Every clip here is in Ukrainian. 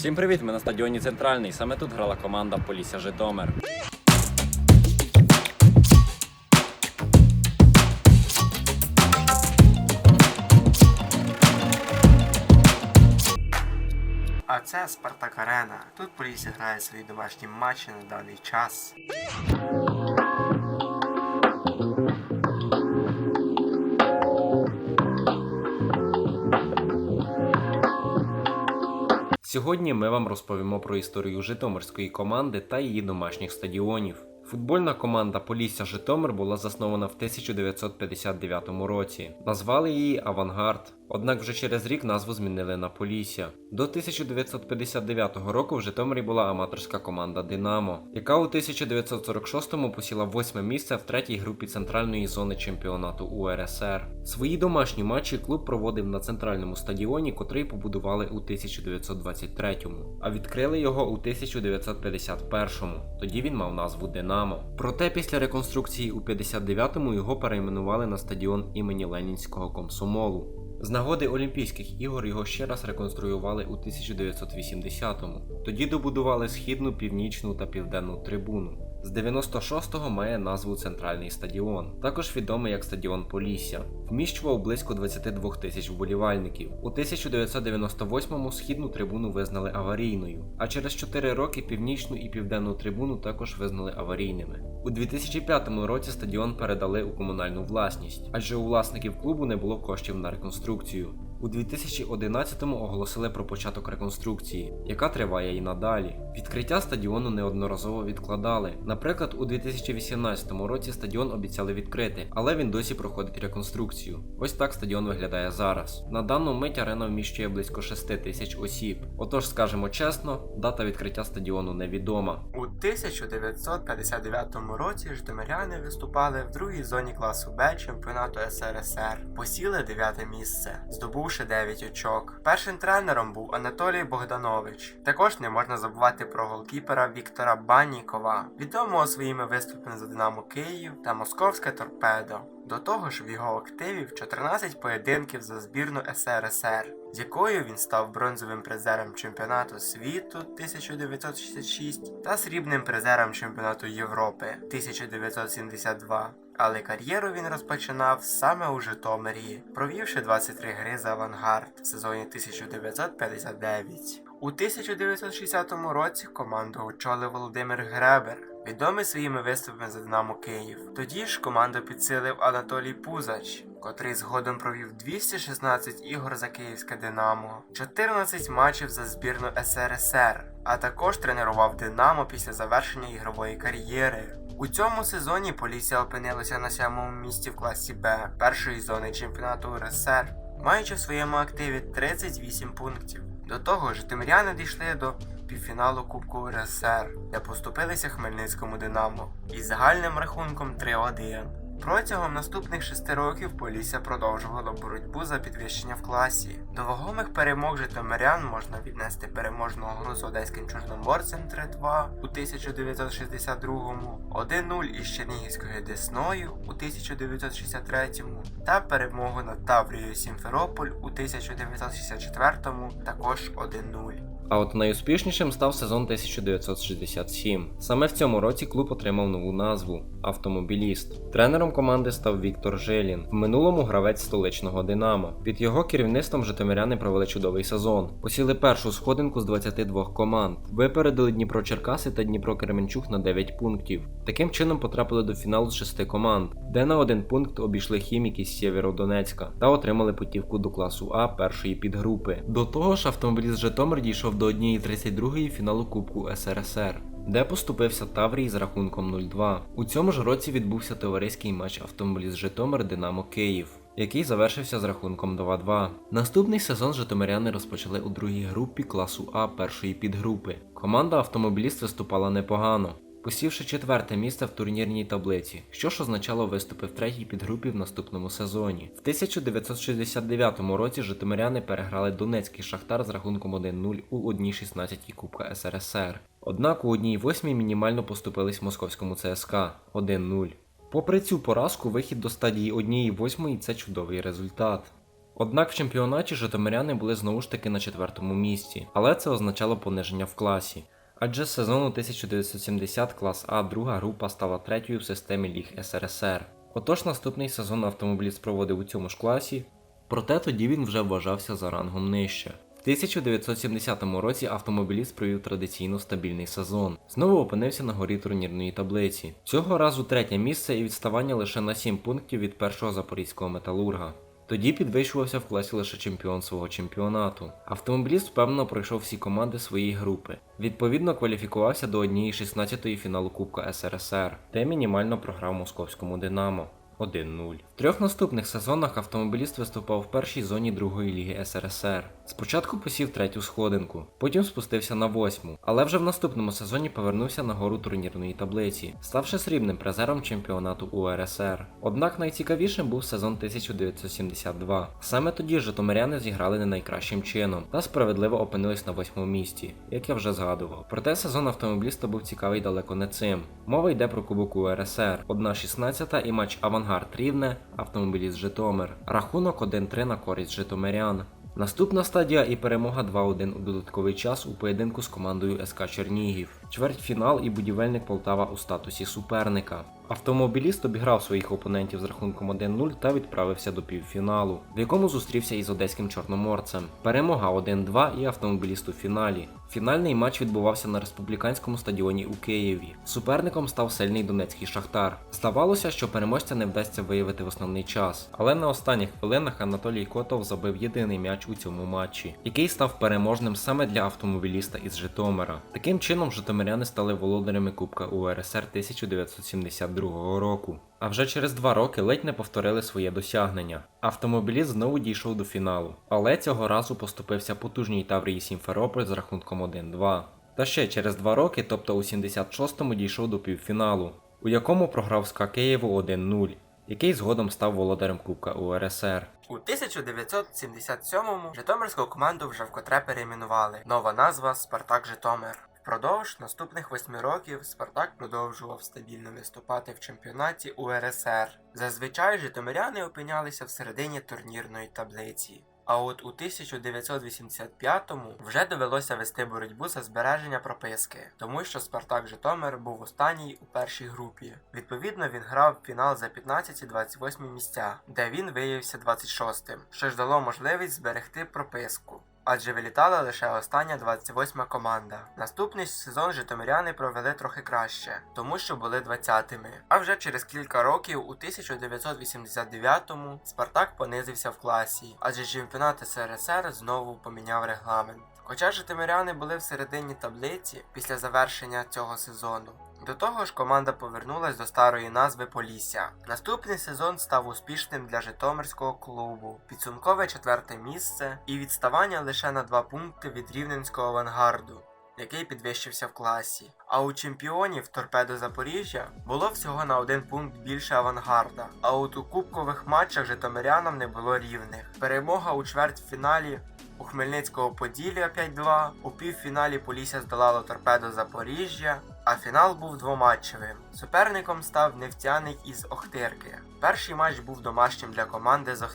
Всім привіт! Ми на стадіоні Центральний. Саме тут грала команда Полісся Житомир. А це Спартак Арена. Тут Полісся грає свої домашні матчі на даний час. Сьогодні ми вам розповімо про історію Житомирської команди та її домашніх стадіонів. Футбольна команда Полісся Житомир була заснована в 1959 році. Назвали її Авангард. Однак вже через рік назву змінили на Полісся. До 1959 року в Житомирі була аматорська команда Динамо, яка у 1946-му посіла восьме місце в третій групі центральної зони чемпіонату УРСР. Свої домашні матчі клуб проводив на центральному стадіоні, котрий побудували у 1923-му, а відкрили його у 1951-му. Тоді він мав назву Динамо. Проте після реконструкції у 59-му його перейменували на стадіон імені Ленінського комсомолу. З нагоди Олімпійських ігор його ще раз реконструювали у 1980-му. Тоді добудували східну, північну та південну трибуну. З 96-го має назву Центральний стадіон, також відомий як стадіон Полісся. Вміщував близько 22 тисяч вболівальників. У 1998-му східну трибуну визнали аварійною, а через 4 роки північну і південну трибуну також визнали аварійними. У 2005 році стадіон передали у комунальну власність, адже у власників клубу не було коштів на реконструкцію. У 2011-му оголосили про початок реконструкції, яка триває і надалі. Відкриття стадіону неодноразово відкладали. Наприклад, у 2018 році стадіон обіцяли відкрити, але він досі проходить реконструкцію. Ось так стадіон виглядає зараз. На дану мить арена вміщує близько 6 тисяч осіб. Отож, скажемо чесно, дата відкриття стадіону невідома. У 1959 році житомиряни виступали в другій зоні класу Б чемпіонату СРСР. Посіли дев'яте місце, здобувши 9 очок. Першим тренером був Анатолій Богданович. Також не можна забувати про голкіпера Віктора Баннікова, відомого своїми виступами за Динамо Київ та Московське торпедо. До того ж, в його активі 14 поєдинків за збірну СРСР, з якою він став бронзовим призером чемпіонату світу 1966 та срібним призером чемпіонату Європи 1972. Але кар'єру він розпочинав саме у Житомирі, провівши 23 гри за авангард в сезоні 1959. У 1960 році команду очолив Володимир Гребер, відомий своїми виступами за Динамо Київ. Тоді ж команду підсилив Анатолій Пузач, котрий згодом провів 216 ігор за київське Динамо, 14 матчів за збірну СРСР, а також тренував Динамо після завершення ігрової кар'єри. У цьому сезоні Полісся опинилася на сьомому місці в класі Б першої зони чемпіонату УРСР, маючи в своєму активі 38 пунктів. До того ж, тимряни дійшли до півфіналу Кубку УРСР, де поступилися Хмельницькому Динамо із загальним рахунком 3-1. Протягом наступних шести років Полісся продовжувала боротьбу за підвищення в класі. До вагомих перемог житомирян можна віднести переможну гру з одеським чорноморцем 3-2 у 1962-му, 1-0 із Чернігівською Десною у 1963-му та перемогу над Таврією Сімферополь у 1964-му також 1-0. А от найуспішнішим став сезон 1967. Саме в цьому році клуб отримав нову назву Автомобіліст. Тренером команди став Віктор Жилін, в минулому гравець столичного Динамо. Під його керівництвом житомиряни провели чудовий сезон. Посіли першу сходинку з 22 команд, випередили Дніпро Черкаси та Дніпро Кременчук на 9 пунктів. Таким чином потрапили до фіналу з 6 команд, де на один пункт обійшли хіміки з Сєвєродонецька та отримали путівку до класу А першої підгрупи. До того ж, автомобіліст Житомир дійшов до 1-32 фіналу Кубку СРСР. Де поступився Таврій з рахунком 0-2. У цьому ж році відбувся товариський матч автомобіліст Житомир Динамо Київ, який завершився з рахунком 2-2. Наступний сезон житомиряни розпочали у другій групі класу А першої підгрупи. Команда автомобіліст виступала непогано, посівши четверте місце в турнірній таблиці, що ж означало виступи в третій підгрупі в наступному сезоні. В 1969 році житомиряни переграли Донецький Шахтар з рахунком 1-0 у 1-16 Кубка СРСР. Однак у 1-8 мінімально поступились московському ЦСКА 1-0. Попри цю поразку, вихід до стадії 1-8 це чудовий результат. Однак в чемпіонаті житомиряни були знову ж таки на четвертому місці, але це означало пониження в класі. Адже з сезону 1970 клас А друга група стала третьою в системі ліг СРСР. Отож наступний сезон автомобіліст проводив у цьому ж класі, проте тоді він вже вважався за рангом нижче. В 1970 році автомобіліст провів традиційно стабільний сезон. Знову опинився на горі турнірної таблиці. Цього разу третє місце і відставання лише на 7 пунктів від першого запорізького металурга. Тоді підвищувався в класі лише чемпіон свого чемпіонату. Автомобіліст впевнено пройшов всі команди своєї групи. Відповідно, кваліфікувався до однієї 16-ї фіналу Кубка СРСР, де мінімально програв московському Динамо. 1-0. В трьох наступних сезонах автомобіліст виступав в першій зоні другої ліги СРСР. Спочатку посів третю сходинку, потім спустився на восьму, але вже в наступному сезоні повернувся на гору турнірної таблиці, ставши срібним призером чемпіонату УРСР. Однак найцікавішим був сезон 1972. Саме тоді житомиряни зіграли не найкращим чином та справедливо опинились на восьмому місці, як я вже згадував. Проте сезон автомобіліста був цікавий далеко не цим. Мова йде про Кубок УРСР, 1-16 і матч Авангард Рівне, автомобіліст Житомир. Рахунок 1-3 на користь житомирян. Наступна стадія і перемога 2-1 у додатковий час у поєдинку з командою СК Чернігів. Чвертьфінал і будівельник Полтава у статусі суперника. Автомобіліст обіграв своїх опонентів з рахунком 1-0 та відправився до півфіналу, в якому зустрівся із одеським чорноморцем. Перемога 1-2 і автомобіліст у фіналі. Фінальний матч відбувався на республіканському стадіоні у Києві. Суперником став сильний донецький шахтар. Здавалося, що переможця не вдасться виявити в основний час, але на останніх хвилинах Анатолій Котов забив єдиний м'яч у цьому матчі, який став переможним саме для автомобіліста із Житомира. Таким чином, житомиряни стали володарями Кубка УРСР 1972 року. А вже через два роки ледь не повторили своє досягнення. Автомобіліст знову дійшов до фіналу, але цього разу поступився потужній Таврії Сімферополь з рахунком 1-2. Та ще через два роки, тобто у 76-му дійшов до півфіналу, у якому програв СКА Києву 1-0, який згодом став володарем Кубка УРСР. У 1977-му Житомирську команду вже вкотре перейменували. Нова назва Спартак Житомир. Впродовж наступних восьми років Спартак продовжував стабільно виступати в чемпіонаті УРСР. Зазвичай житомиряни опинялися всередині турнірної таблиці. А от у 1985-му вже довелося вести боротьбу за збереження прописки, тому що Спартак Житомир був останній у першій групі. Відповідно, він грав фінал за 15 і 28 місця, де він виявився 26-тим, що ж дало можливість зберегти прописку. Адже вилітала лише остання 28 команда. Наступний сезон житомиряни провели трохи краще, тому що були 20-ми. А вже через кілька років, у 1989-му, Спартак понизився в класі, адже чемпіонат СРСР знову поміняв регламент. Хоча житомиряни були всередині таблиці після завершення цього сезону. До того ж, команда повернулась до старої назви Полісся. Наступний сезон став успішним для Житомирського клубу. Підсумкове четверте місце і відставання лише на два пункти від рівненського авангарду, який підвищився в класі. А у чемпіонів торпедо Запоріжжя було всього на один пункт більше авангарда. А от у кубкових матчах житомирянам не було рівних. Перемога у чвертьфіналі у Хмельницького Поділля 5-2, у півфіналі Полісся здолало торпедо Запоріжжя, а фінал був двоматчевим. Суперником став нефтяник із Охтирки. Перший матч був домашнім для команди з.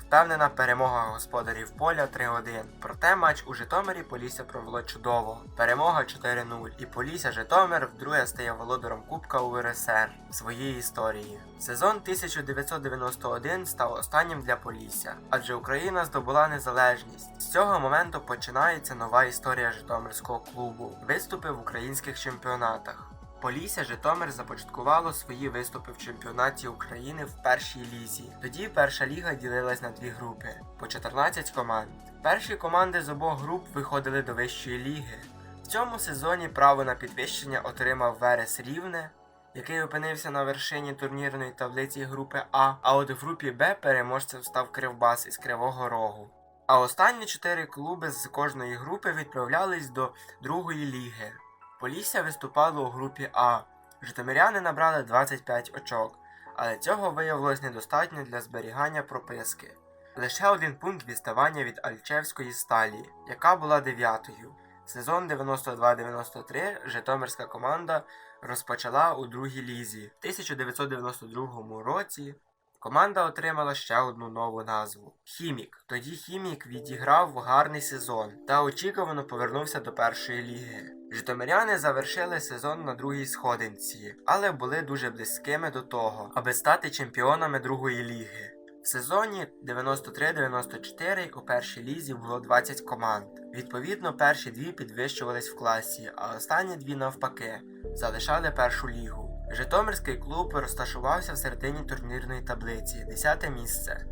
Впевнена перемога господарів поля 3-1. Проте матч у Житомирі Полісся провело чудово. Перемога 4-0. І Полісся Житомир вдруге стає володаром Кубка УРСР в своїй історії. Сезон 1991 став останнім для Полісся, адже Україна здобула незалежність. З цього моменту починається нова історія Житомирського клубу. Виступи в українських чемпіонатах. Полісся Житомир започаткувало свої виступи в чемпіонаті України в першій лізі. Тоді перша ліга ділилась на дві групи по 14 команд. Перші команди з обох груп виходили до вищої ліги. В цьому сезоні право на підвищення отримав Верес Рівне, який опинився на вершині турнірної таблиці групи А. А от в групі Б переможцем став Кривбас із Кривого Рогу. А останні чотири клуби з кожної групи відправлялись до другої ліги. Полісся виступало у групі А. Житомиряни набрали 25 очок, але цього виявилось недостатньо для зберігання прописки. Лише один пункт відставання від Альчевської сталі, яка була дев'ятою. Сезон 92-93 Житомирська команда розпочала у другій лізі. В 1992 році команда отримала ще одну нову назву Хімік. Тоді Хімік відіграв гарний сезон та очікувано повернувся до першої ліги. Житомиряни завершили сезон на другій сходинці, але були дуже близькими до того, аби стати чемпіонами другої ліги. В сезоні 93-94 у першій лізі було 20 команд. Відповідно, перші дві підвищувались в класі, а останні дві навпаки залишали першу лігу. Житомирський клуб розташувався в середині турнірної таблиці, 10 місце.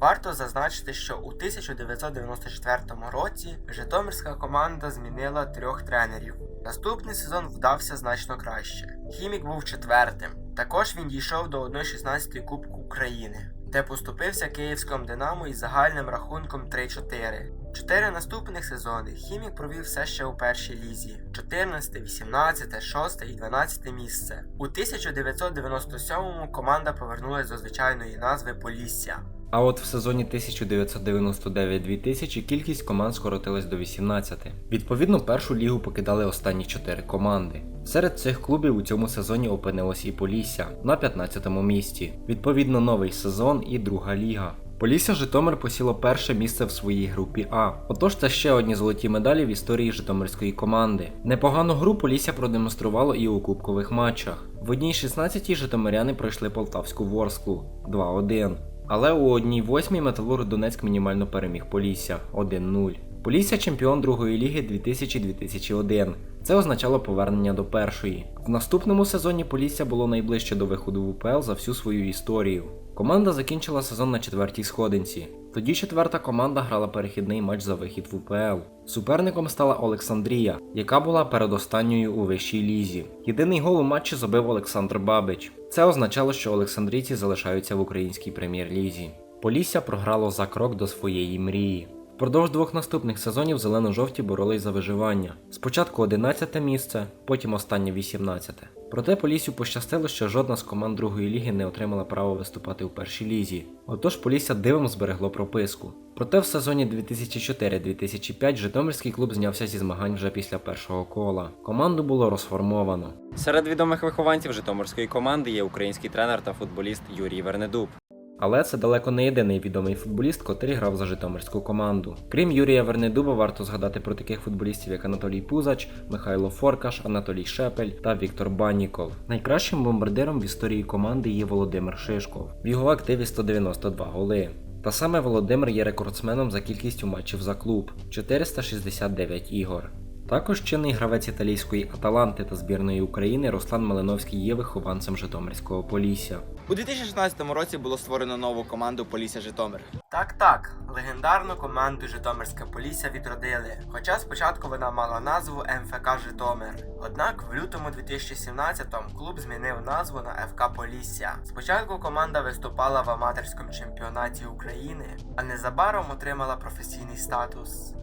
Варто зазначити, що у 1994 році Житомирська команда змінила трьох тренерів. Наступний сезон вдався значно краще. Хімік був четвертим. Також він дійшов до 1-16 Кубку України, де поступився київському Динамо із загальним рахунком 3-4. Чотири наступних сезони Хімік провів все ще у першій лізі: 14, 18, 6 і 12 місце. У 1997-му команда повернулася до звичайної назви Полісся. А от в сезоні 1999-2000 кількість команд скоротилась до 18. Відповідно, першу лігу покидали останні 4 команди. Серед цих клубів у цьому сезоні опинилось і Полісся на 15-му місці. Відповідно, новий сезон і друга ліга. Полісся Житомир посіло перше місце в своїй групі А. Отож, це ще одні золоті медалі в історії Житомирської команди. Непогану гру Полісся продемонструвало і у кубкових матчах. В одній 16-й житомиряни пройшли Полтавську Ворсклу 2-1. Але у одній восьмій Металург Донецьк мінімально переміг Полісся 1-0. Полісся чемпіон другої ліги 2000-2001. Це означало повернення до першої. В наступному сезоні Полісся було найближче до виходу в УПЛ за всю свою історію. Команда закінчила сезон на четвертій сходинці. Тоді четверта команда грала перехідний матч за вихід в УПЛ. Суперником стала Олександрія, яка була передостанньою у вищій лізі. Єдиний гол у матчі забив Олександр Бабич. Це означало, що Олександрійці залишаються в українській прем'єр-лізі. Полісся програло за крок до своєї мрії. Впродовж двох наступних сезонів зелено-жовті боролись за виживання. Спочатку 11 місце, потім останнє 18. Проте Поліссю пощастило, що жодна з команд другої ліги не отримала право виступати у першій лізі. Отож Полісся дивом зберегло прописку. Проте в сезоні 2004-2005 Житомирський клуб знявся зі змагань вже після першого кола. Команду було розформовано. Серед відомих вихованців Житомирської команди є український тренер та футболіст Юрій Вернедуб. Але це далеко не єдиний відомий футболіст, котрий грав за Житомирську команду. Крім Юрія Вернедуба, варто згадати про таких футболістів, як Анатолій Пузач, Михайло Форкаш, Анатолій Шепель та Віктор Банніков. Найкращим бомбардиром в історії команди є Володимир Шишков. В його активі 192 голи. Та саме Володимир є рекордсменом за кількістю матчів за клуб 469 ігор. Також чинний гравець італійської Аталанти та збірної України Руслан Малиновський є вихованцем Житомирського Полісся. У 2016 році було створено нову команду Полісся Житомир. Так, так, легендарну команду Житомирська Полісся відродили. Хоча спочатку вона мала назву МФК Житомир. Однак в лютому 2017-му клуб змінив назву на ФК Полісся. Спочатку команда виступала в аматорському чемпіонаті України, а незабаром отримала професійний статус.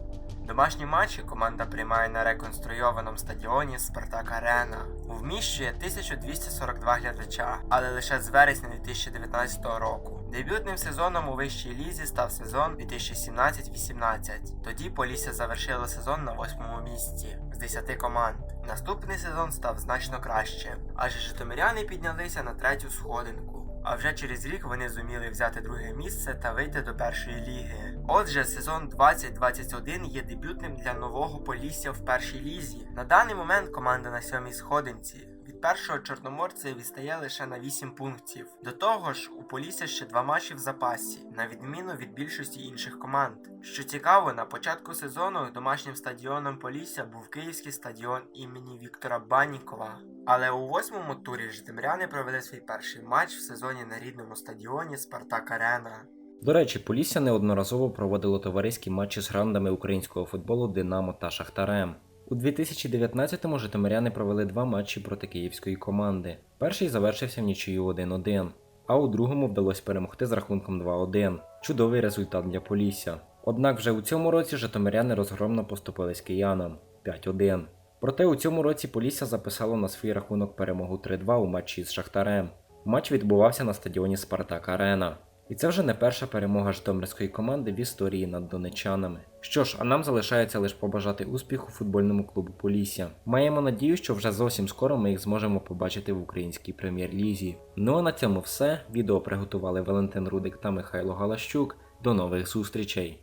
Домашні матчі команда приймає на реконструйованому стадіоні Спартак Арена. Вміщує 1242 глядача, але лише з вересня 2019 року. Дебютним сезоном у вищій лізі став сезон 2017-18. Тоді Полісся завершило сезон на восьмому місці з 10 команд. Наступний сезон став значно кращим, адже житомиряни піднялися на третю сходинку. А вже через рік вони зуміли взяти друге місце та вийти до першої ліги. Отже, сезон 2021 є дебютним для нового Полісся в першій лізі. На даний момент команда на сьомій сходинці. Від першого чорноморця відстає лише на 8 пунктів. До того ж, у Полісся ще два матчі в запасі, на відміну від більшості інших команд. Що цікаво, на початку сезону домашнім стадіоном Полісся був київський стадіон імені Віктора Баннікова. Але у восьмому турі житомиряни провели свій перший матч в сезоні на рідному стадіоні Спартак Арена. До речі, Полісся неодноразово проводило товариські матчі з грандами українського футболу Динамо та Шахтарем. У 2019-му житомиряни провели два матчі проти київської команди. Перший завершився в нічию 1-1, а у другому вдалося перемогти з рахунком 2-1. Чудовий результат для Полісся. Однак вже у цьому році житомиряни розгромно поступились киянам 5-1. Проте у цьому році Полісся записало на свій рахунок перемогу 3-2 у матчі з Шахтарем. Матч відбувався на стадіоні Спартак Арена. І це вже не перша перемога житомирської команди в історії над донечанами. Що ж, а нам залишається лише побажати успіху футбольному клубу Полісся. Маємо надію, що вже зовсім скоро ми їх зможемо побачити в українській прем'єр-лізі. Ну а на цьому все. Відео приготували Валентин Рудик та Михайло Галащук. До нових зустрічей!